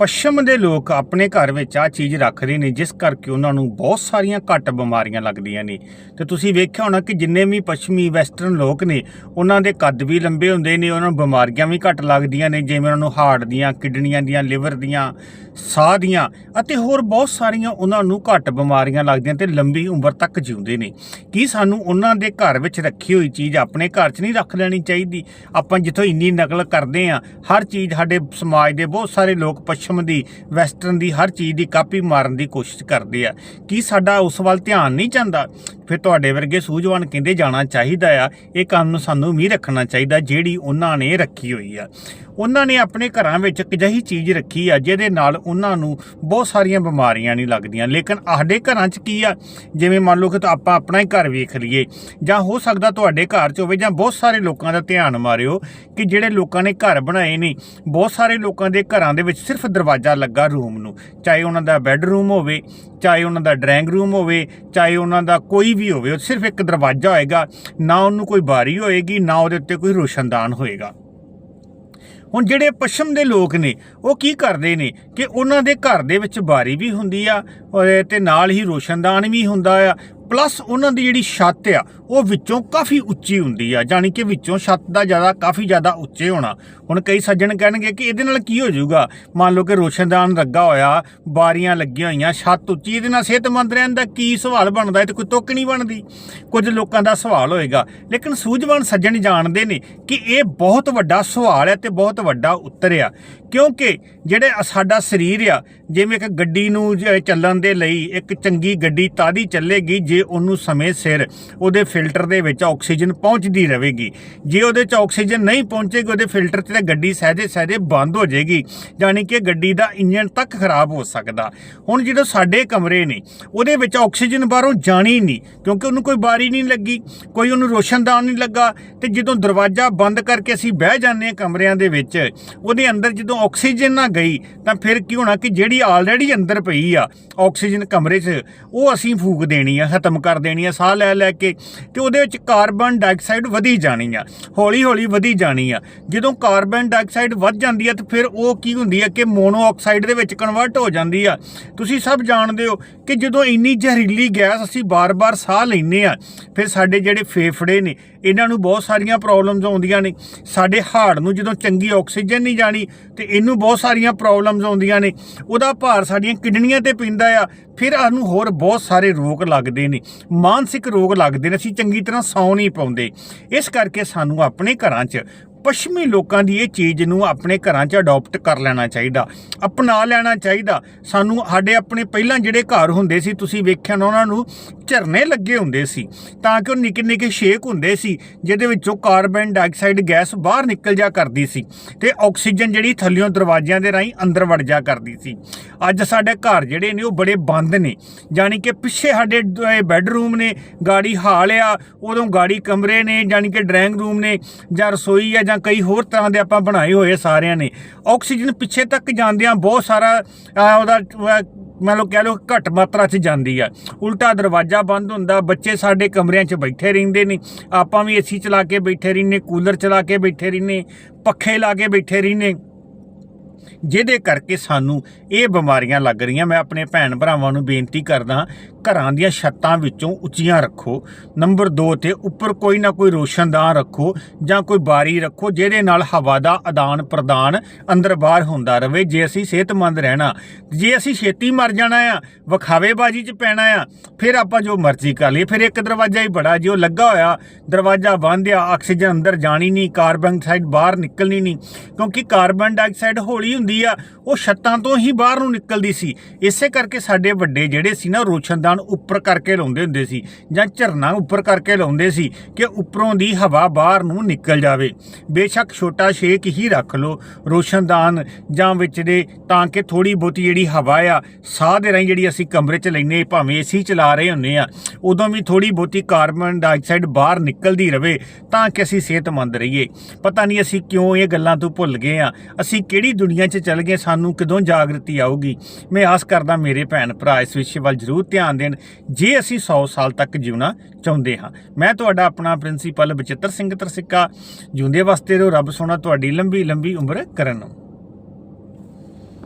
ਪੱਛਮ ਦੇ ਲੋਕ ਆਪਣੇ ਘਰ ਵਿੱਚ ਆ ਚੀਜ਼ ਰੱਖਦੇ ਨੇ, ਜਿਸ ਕਰਕੇ ਉਹਨਾਂ ਨੂੰ ਬਹੁਤ ਸਾਰੀਆਂ ਘੱਟ ਬਿਮਾਰੀਆਂ ਲੱਗਦੀਆਂ ਨੇ। ਤੇ ਤੁਸੀਂ ਵੇਖਿਆ ਹੋਣਾ ਕਿ ਜਿੰਨੇ ਵੀ ਪੱਛਮੀ ਵੈਸਟਰਨ ਲੋਕ ਨੇ, ਉਹਨਾਂ ਦੇ ਕੱਦ ਵੀ ਲੰਬੇ ਹੁੰਦੇ ਨੇ, ਉਹਨਾਂ ਨੂੰ ਬਿਮਾਰੀਆਂ ਵੀ ਘੱਟ ਲੱਗਦੀਆਂ ਨੇ, ਜਿਵੇਂ ਉਹਨਾਂ ਨੂੰ ਹਾਰਟ ਦੀਆਂ, ਕਿਡਨੀਆਂ ਦੀਆਂ, ਲਿਵਰ ਦੀਆਂ, ਸਾਹ ਦੀਆਂ, ਅਤੇ ਹੋਰ ਬਹੁਤ ਸਾਰੀਆਂ ਉਹਨਾਂ ਨੂੰ ਘੱਟ ਬਿਮਾਰੀਆਂ ਲੱਗਦੀਆਂ ਤੇ ਲੰਬੀ ਉਮਰ ਤੱਕ ਜਿਉਂਦੇ ਨੇ। ਕੀ ਸਾਨੂੰ ਉਹਨਾਂ ਦੇ ਘਰ ਵਿੱਚ ਰੱਖੀ ਹੋਈ ਚੀਜ਼ ਆਪਣੇ ਘਰ 'ਚ ਨਹੀਂ ਰੱਖ ਲੈਣੀ ਚਾਹੀਦੀ? ਆਪਾਂ ਜਿੱਥੋਂ ਇੰਨੀ ਨਕਲ ਕਰਦੇ ਆ ਹਰ ਚੀਜ਼ ਸਾਡੇ ਸਮਾਜ ਦੇ ਬਹੁਤ ਸਾਰੇ ਲੋਕ ਪੱਛਮ ਦੀ ਵੈਸਟਰਨ ਦੀ, ਹਰ ਚੀਜ਼ ਦੀ ਕਾਪੀ ਮਾਰਨ ਦੀ ਕੋਸ਼ਿਸ਼ ਕਰਦੇ ਆ। ਕੀ ਸਾਡਾ ਉਸ ਵੱਲ ਧਿਆਨ ਨਹੀਂ ਜਾਂਦਾ? ਫਿਰ ਤੁਹਾਡੇ ਵਰਗੇ ਸੂਝਵਾਨ ਕਹਿੰਦੇ ਜਾਣਾ ਚਾਹੀਦਾ ਆ। ਇਹ ਕੰਮ ਨੂੰ ਸਾਨੂੰ ਵੀ ਰੱਖਣਾ ਚਾਹੀਦਾ, ਜਿਹੜੀ ਉਹਨਾਂ ਨੇ ਰੱਖੀ ਹੋਈ ਆ। ਉਹਨਾਂ ਨੇ ਆਪਣੇ ਘਰਾਂ ਵਿੱਚ ਇੱਕ ਅਜਿਹੀ ਚੀਜ਼ ਰੱਖੀ ਆ, ਜਿਹਦੇ ਨਾਲ ਉਹਨਾਂ ਨੂੰ ਬਹੁਤ ਸਾਰੀਆਂ ਬਿਮਾਰੀਆਂ ਨਹੀਂ ਲੱਗਦੀਆਂ। ਲੇਕਿਨ ਸਾਡੇ ਘਰਾਂ 'ਚ ਕੀ ਆ? ਜਿਵੇਂ ਮੰਨ ਲਓ ਕਿ ਆਪਾਂ ਆਪਣਾ ਹੀ ਘਰ ਵੇਖ ਲਈਏ, ਜਾਂ ਹੋ ਸਕਦਾ ਤੁਹਾਡੇ ਘਰ 'ਚ ਹੋਵੇ, ਜਾਂ ਬਹੁਤ ਸਾਰੇ ਲੋਕਾਂ ਦਾ ਧਿਆਨ ਮਾਰਿਓ ਕਿ ਜਿਹੜੇ ਲੋਕਾਂ ਨੇ ਘਰ ਬਣਾਏ ਨੇ, ਬਹੁਤ ਸਾਰੇ ਲੋਕਾਂ ਦੇ ਘਰਾਂ ਦੇ ਵਿੱਚ ਸਿਰਫ ਦਰਵਾਜ਼ਾ ਲੱਗਾ ਰੂਮ ਨੂੰ, ਚਾਹੇ ਉਹਨਾਂ ਦਾ ਬੈੱਡਰੂਮ ਹੋਵੇ, ਚਾਹੇ ਉਹਨਾਂ ਦਾ ਡਰਾਇੰਗ ਰੂਮ ਹੋਵੇ, ਚਾਹੇ ਉਹਨਾਂ ਦਾ ਕੋਈ ਵੀ ਹੋਵੇ, ਉਹ ਸਿਰਫ ਇੱਕ ਦਰਵਾਜ਼ਾ ਹੋਏਗਾ, ਨਾ ਉਹਨੂੰ ਕੋਈ ਬਾਰੀ ਹੋਏਗੀ, ਨਾ ਉਹਦੇ ਉੱਤੇ ਕੋਈ ਰੋਸ਼ਨਦਾਨ ਹੋਏਗਾ। ਹੁਣ ਜਿਹੜੇ ਪੱਛਮ ਦੇ ਲੋਕ ਨੇ, ਉਹ ਕੀ ਕਰਦੇ ਨੇ ਕਿ ਉਹਨਾਂ ਦੇ ਘਰ ਦੇ ਵਿੱਚ ਬਾਰੀ ਵੀ ਹੁੰਦੀ ਆ, ਔਰ ਤੇ ਨਾਲ ਹੀ ਰੋਸ਼ਨਦਾਨ ਵੀ ਹੁੰਦਾ ਆ ਪਲੱਸ ਉਹਨਾਂ ਦੀ ਜਿਹੜੀ ਛੱਤ ਆ, ਉਹ ਵਿੱਚੋਂ ਕਾਫੀ ਉੱਚੀ ਹੁੰਦੀ ਆ, ਜਾਣੀ ਕਿ ਵਿੱਚੋਂ ਛੱਤ ਦਾ ਜ਼ਿਆਦਾ, ਕਾਫੀ ਜ਼ਿਆਦਾ ਉੱਚੇ ਹੋਣਾ। ਹੁਣ ਕਈ ਸੱਜਣ ਕਹਿਣਗੇ ਕਿ ਇਹਦੇ ਨਾਲ ਕੀ ਹੋ ਜਾਊਗਾ? ਮੰਨ ਲਓ ਕਿ ਰੋਸ਼ਨਦਾਨ ਲੱਗਾ ਹੋਇਆ, ਬਾਰੀਆਂ ਲੱਗੀਆਂ ਹੋਈਆਂ, ਛੱਤ ਉੱਚੀ, ਇਹਦੇ ਨਾਲ ਸਿਹਤਮੰਦ ਰਹਿਣ ਦਾ ਕੀ ਸਵਾਲ ਬਣਦਾ? ਇਹ ਤੇ ਕੋਈ ਤੁੱਕ ਨਹੀਂ ਬਣਦੀ। ਕੁਝ ਲੋਕਾਂ ਦਾ ਸਵਾਲ ਹੋਏਗਾ। ਲੇਕਿਨ ਸੂਝਵਾਨ ਸੱਜਣ ਜਾਣਦੇ ਨੇ ਕਿ ਇਹ ਬਹੁਤ ਵੱਡਾ ਸਵਾਲ ਹੈ ਤੇ ਬਹੁਤ ਵੱਡਾ ਉੱਤਰ ਆ। ਕਿਉਂਕਿ ਜਿਹੜੇ ਸਾਡਾ ਸਰੀਰ ਆ, ਜਿਵੇਂ ਇੱਕ ਗੱਡੀ ਨੂੰ ਚੱਲਣ ਦੇ ਲਈ ਇੱਕ ਚੰਗੀ ਗੱਡੀ ਤਾਦੀ ਚੱਲੇਗੀ ਜੇ ਉਹਨੂੰ ਸਮੇਂ ਸਿਰ ਉਹਦੇ ਫਿਲਟਰ ਦੇ ਵਿੱਚ ਆਕਸੀਜਨ ਪਹੁੰਚਦੀ ਰਹੇਗੀ। ਜੇ ਉਹਦੇ ਚ ਆਕਸੀਜਨ ਨਹੀਂ ਪਹੁੰਚੇਗੀ, ਉਹਦੇ ਫਿਲਟਰ ਤੇ ਤਾਂ ਗੱਡੀ ਸਹਿਜੇ ਸਹਿਜੇ ਬੰਦ ਹੋ ਜਾਏਗੀ, ਯਾਨੀ ਕਿ ਗੱਡੀ ਦਾ ਇੰਜਨ ਤੱਕ ਖਰਾਬ ਹੋ ਸਕਦਾ। ਹੁਣ ਜਦੋਂ ਸਾਡੇ ਕਮਰੇ ਨੇ, ਉਹਦੇ ਵਿੱਚ ਆਕਸੀਜਨ ਬਾਹਰੋਂ ਜਾਣੀ ਨਹੀਂ, ਕਿਉਂਕਿ ਉਹਨੂੰ ਕੋਈ ਬਾਰੀ ਨਹੀਂ ਲੱਗੀ, ਕੋਈ ਉਹਨੂੰ ਰੋਸ਼ਨਦਾਨ ਨਹੀਂ ਲੱਗਾ, ਤੇ ਜਦੋਂ ਦਰਵਾਜ਼ਾ ਬੰਦ ਕਰਕੇ ਅਸੀਂ ਬਹਿ ਜਾਂਦੇ ਹਾਂ ਕਮਰਿਆਂ ਦੇ ਵਿੱਚ, ਉਹਦੇ ਅੰਦਰ ਜਦੋਂ ਆਕਸੀਜਨ ਨਾ ਗਈ, ਤਾਂ ਫਿਰ ਕੀ ਹੋਣਾ ਕਿ ਜਿਹੜੀ ਆਲਰੇਡੀ ਅੰਦਰ ਪਈ ਆ ਆਕਸੀਜਨ ਕਮਰੇ 'ਚ, ਉਹ ਅਸੀਂ ਫੂਕ ਦੇਣੀ ਆ ਖਤਮ ਕਰ ਦੇਣੀ ਆ, ਸਾਹ ਲੈ ਲੈ ਕੇ ਤੇ ਉਹਦੇ ਵਿੱਚ ਕਾਰਬਨ ਡਾਈਆਕਸਾਈਡ ਵਧੀ ਜਾਣੀ ਆ ਹੌਲੀ ਹੌਲੀ ਵਧੀ ਜਾਣੀ ਆ। ਜਦੋਂ ਕਾਰਬਨ ਡਾਈਆਕਸਾਈਡ ਵੱਧ ਜਾਂਦੀ ਆ ਤੇ ਫਿਰ ਉਹ ਕੀ ਹੁੰਦੀ ਆ ਕਿ ਮੋਨੋਆਕਸਾਈਡ ਦੇ ਵਿੱਚ ਕਨਵਰਟ ਹੋ ਜਾਂਦੀ ਆ। ਤੁਸੀਂ ਸਭ ਜਾਣਦੇ ਹੋ ਕਿ ਜਦੋਂ ਇੰਨੀ ਜ਼ਹਿਰੀਲੀ ਗੈਸ ਅਸੀਂ ਬਾਰ-ਬਾਰ ਸਾਹ ਲੈਂਦੇ ਆ, ਫਿਰ ਸਾਡੇ ਜਿਹੜੇ ਫੇਫੜੇ ਨੇ ਇਹਨਾਂ ਨੂੰ ਬਹੁਤ ਸਾਰੀਆਂ ਪ੍ਰੋਬਲਮਸ ਆਉਂਦੀਆਂ ਨੇ। ਸਾਡੇ ਹਾਰਟ ਨੂੰ ਜਦੋਂ ਚੰਗੀ ਆਕਸੀਜਨ ਨਹੀਂ ਜਾਣੀ ਤੇ ਇਹਨੂੰ ਬਹੁਤ ਸਾਰੀਆਂ ਪ੍ਰੋਬਲਮਸ ਆਉਂਦੀਆਂ ਨੇ। ਉਹਦਾ ਭਾਰ ਸਾਡੀਆਂ ਕਿਡਨੀਆਂ ਤੇ ਪੈਂਦਾ ਆ। ਫਿਰ ਸਾਨੂੰ ਹੋਰ ਬਹੁਤ ਸਾਰੇ ਰੋਗ ਲੱਗਦੇ ਨੇ। ਮਾਨਸਿਕ ਰੋਗ ਲੱਗਦੇ ਨੇ। ਅਸੀਂ ਚੰਗੀ ਤਰ੍ਹਾਂ ਸੌਂ ਨਹੀਂ ਪਾਉਂਦੇ। ਇਸ ਕਰਕੇ ਸਾਨੂੰ ਆਪਣੇ ਘਰਾਂ 'ਚ ਪੱਛਮੀ ਲੋਕਾਂ ਦੀ ਇਹ ਚੀਜ਼ ਨੂੰ ਆਪਣੇ ਘਰਾਂ 'ਚ ਅਡਾਪਟ ਕਰ ਲੈਣਾ ਚਾਹੀਦਾ, ਅਪਣਾ ਲੈਣਾ ਚਾਹੀਦਾ। ਸਾਨੂੰ ਸਾਡੇ ਆਪਣੇ ਪਹਿਲਾਂ ਜਿਹੜੇ ਘਰ ਹੁੰਦੇ ਸੀ, ਤੁਸੀਂ ਵੇਖਿਆ ਨਾ ਉਹਨਾਂ ਨੂੰ ਝਰਨੇ ਲੱਗੇ ਹੁੰਦੇ ਸੀ, ਤਾਂ ਕਿ ਉਹ ਨਿੱਕੇ ਨਿੱਕੇ ਸ਼ੇਕ ਹੁੰਦੇ ਸੀ, ਜਿਹਦੇ ਵਿੱਚੋਂ ਕਾਰਬਨ ਡਾਈਆਕਸਾਈਡ ਗੈਸ ਬਾਹਰ ਨਿਕਲ ਜਾ ਕਰਦੀ ਸੀ ਤੇ ਆਕਸੀਜਨ ਜਿਹੜੀ ਥੱਲਿਓਂ ਦਰਵਾਜ਼ਿਆਂ ਦੇ ਰਾਹੀਂ ਅੰਦਰ ਵੜ ਜਾ ਕਰਦੀ ਸੀ। ਅੱਜ ਸਾਡੇ ਘਰ ਜਿਹੜੇ ਨੇ, ਉਹ ਬੜੇ ਬੰਦ ਨੇ, ਜਾਣੀ ਕਿ ਪਿੱਛੇ ਸਾਡੇ ਬੈੱਡਰੂਮ ਨੇ, ਗਾੜੀ ਹਾਲ ਆ, ਉਦੋਂ ਗਾੜੀ ਕਮਰੇ ਨੇ, ਜਾਣੀ ਕਿ ਡਰਾਇੰਗ ਰੂਮ ਨੇ, ਜਾਂ ਰਸੋਈ ਆ, ਜਾਂ ਕਈ ਹੋਰ ਤਰ੍ਹਾਂ ਦੇ ਆਪਾਂ ਬਣਾਏ ਹੋਏ ਸਾਰਿਆਂ ਨੇ। ਆਕਸੀਜਨ ਪਿੱਛੇ ਤੱਕ ਜਾਂਦਿਆਂ ਬਹੁਤ ਸਾਰਾ ਉਹਦਾ ਮੰਨ ਲਓ ਕਹਿ ਲਓ ਘੱਟ ਮਾਤਰਾ 'ਚ ਜਾਂਦੀ ਆ। ਉਲਟਾ ਦਰਵਾਜ਼ਾ ਬੰਦ ਹੁੰਦਾ, ਬੱਚੇ ਸਾਡੇ ਕਮਰਿਆਂ 'ਚ ਬੈਠੇ ਰਹਿੰਦੇ ਨੇ। ਆਪਾਂ ਵੀ ਏਸੀ ਚਲਾ ਕੇ ਬੈਠੇ ਰਹਿੰਦੇ, ਕੂਲਰ ਚਲਾ ਕੇ ਬੈਠੇ ਰਹਿੰਦੇ, ਪੱਖੇ ਲਾ ਕੇ ਬੈਠੇ ਰਹਿੰਦੇ। ਜਿਹਦੇ ਕਰਕੇ ਸਾਨੂੰ ਇਹ ਬਿਮਾਰੀਆਂ ਲੱਗ ਰਹੀਆਂ। ਮੈਂ ਆਪਣੇ ਭੈਣ ਭਰਾਵਾਂ ਨੂੰ ਬੇਨਤੀ ਕਰਦਾ ਘਰਾਂ ਦੀਆਂ ਛੱਤਾਂ ਵਿੱਚੋਂ ਉੱਚੀਆਂ ਰੱਖੋ। ਨੰਬਰ 2 ਤੇ ਉੱਪਰ ਕੋਈ ਨਾ ਕੋਈ ਰੋਸ਼ਨਦਾਨ ਰੱਖੋ ਜਾਂ ਕੋਈ ਬਾਰੀ ਰੱਖੋ, ਜਿਹਦੇ ਨਾਲ ਹਵਾ ਦਾ ਆਦਾਨ ਪ੍ਰਦਾਨ ਅੰਦਰ ਬਾਹਰ ਹੁੰਦਾ ਰਹੇ। ਜੇ ਅਸੀਂ ਸਿਹਤਮੰਦ ਰਹਿਣਾ, ਜੇ ਅਸੀਂ ਛੇਤੀ ਮਰ ਜਾਣਾ ਆ, ਵਿਖਾਵੇਬਾਜ਼ੀ 'ਚ ਪੈਣਾ ਆ, ਫਿਰ ਆਪਾਂ ਜੋ ਮਰਜ਼ੀ ਕਰ ਲਈਏ। ਫਿਰ ਇੱਕ ਦਰਵਾਜ਼ਾ ਹੀ ਬੜਾ, ਜੇ ਉਹ ਲੱਗਾ ਹੋਇਆ, ਦਰਵਾਜ਼ਾ ਬੰਦ ਆ ਆਕਸੀਜਨ ਅੰਦਰ ਜਾਣੀ ਨਹੀਂ, ਕਾਰਬਨ ਡਾਈਆਕਸਾਈਡ ਬਾਹਰ ਨਿਕਲਣੀ ਨਹੀਂ, ਕਿਉਂਕਿ ਕਾਰਬਨ ਡਾਈਆਕਸਾਈਡ ਹੌਲੀ ਹੁੰਦੀ ਆ, ਉਹ ਛੱਤਾਂ ਤੋਂ ਹੀ ਬਾਹਰ ਨੂੰ ਨਿਕਲਦੀ ਸੀ। ਇਸੇ ਕਰਕੇ ਸਾਡੇ ਵੱਡੇ ਜਿਹੜੇ ਸੀ ਨਾ ਰੋਸ਼ਨਦਾਨ ਉੱਪਰ ਕਰਕੇ ਲਾਉਂਦੇ ਹੁੰਦੇ ਸੀ ਜਾਂ ਝਰਨਾ ਉੱਪਰ ਕਰਕੇ ਲਾਉਂਦੇ ਸੀ ਕਿ ਉੱਪਰੋਂ ਦੀ ਹਵਾ ਬਾਹਰ ਨੂੰ ਨਿਕਲ ਜਾਵੇ। ਬੇਸ਼ੱਕ ਛੋਟਾ ਸ਼ੇਕ ਹੀ ਰੱਖ ਲਓ, ਰੋਸ਼ਨਦਾਨ ਜਾਂ ਵਿੱਚ ਦੇ ਤਾਂ ਕਿ ਥੋੜੀ ਬਹੁਤੀ ਜਿਹੜੀ ਹਵਾ ਆ, ਸਾਹ ਦੇ ਰਾਹੀਂ ਜਿਹੜੀ ਅਸੀਂ ਕਮਰੇ 'ਚ ਲੈਨੇ ਭਾਵੇਂ ਏਸੀ ਚਲਾ ਰਹੇ ਹੁੰਨੇ ਆ, ਉਦੋਂ ਵੀ ਥੋੜੀ ਬਹੁਤੀ ਕਾਰਬਨ ਡਾਈਆਕਸਾਈਡ ਬਾਹਰ ਨਿਕਲਦੀ ਰਵੇ, ਤਾਂ ਕਿ ਅਸੀਂ ਸਿਹਤਮੰਦ ਰਹੀਏ। ਪਤਾ ਨਹੀਂ ਅਸੀਂ ਕਿਉਂ ਇਹ ਗੱਲਾਂ ਤੋਂ ਭੁੱਲ ਗਏ ਆ। ਅਸੀਂ ਕਿਹੜੀ ਦੁਨੀਆ 'ਚ ਚੱਲ ਗਏ, ਸਾਨੂੰ ਕਦੋਂ ਜਾਗਰਤੀ ਆਊਗੀ? ਮੈਂ ਆਸ ਕਰਦਾ ਮੇਰੇ ਭੈਣ ਭਰਾ ਇਸ ਵਿਸ਼ੇ ਵੱਲ ਜ਼ਰੂਰ ਧਿਆਨ ਦੇਣ ਜੇ ਅਸੀਂ 100 ਸਾਲ ਤੱਕ ਜਿਉਣਾ ਚਾਹੁੰਦੇ ਹਾਂ। ਮੈਂ ਤੁਹਾਡਾ ਆਪਣਾ ਪ੍ਰਿੰਸੀਪਲ ਬਚਿੱਤਰ ਸਿੰਘ ਤਰਸਿੱਕਾ, ਜਿਉਂਦੇ ਵਾਸਤੇ ਰਹੋ ਰੱਬ ਸੋਨਾ ਤੁਹਾਡੀ ਲੰਬੀ ਲੰਬੀ ਉਮਰ ਕਰਨ ਨੂੰ।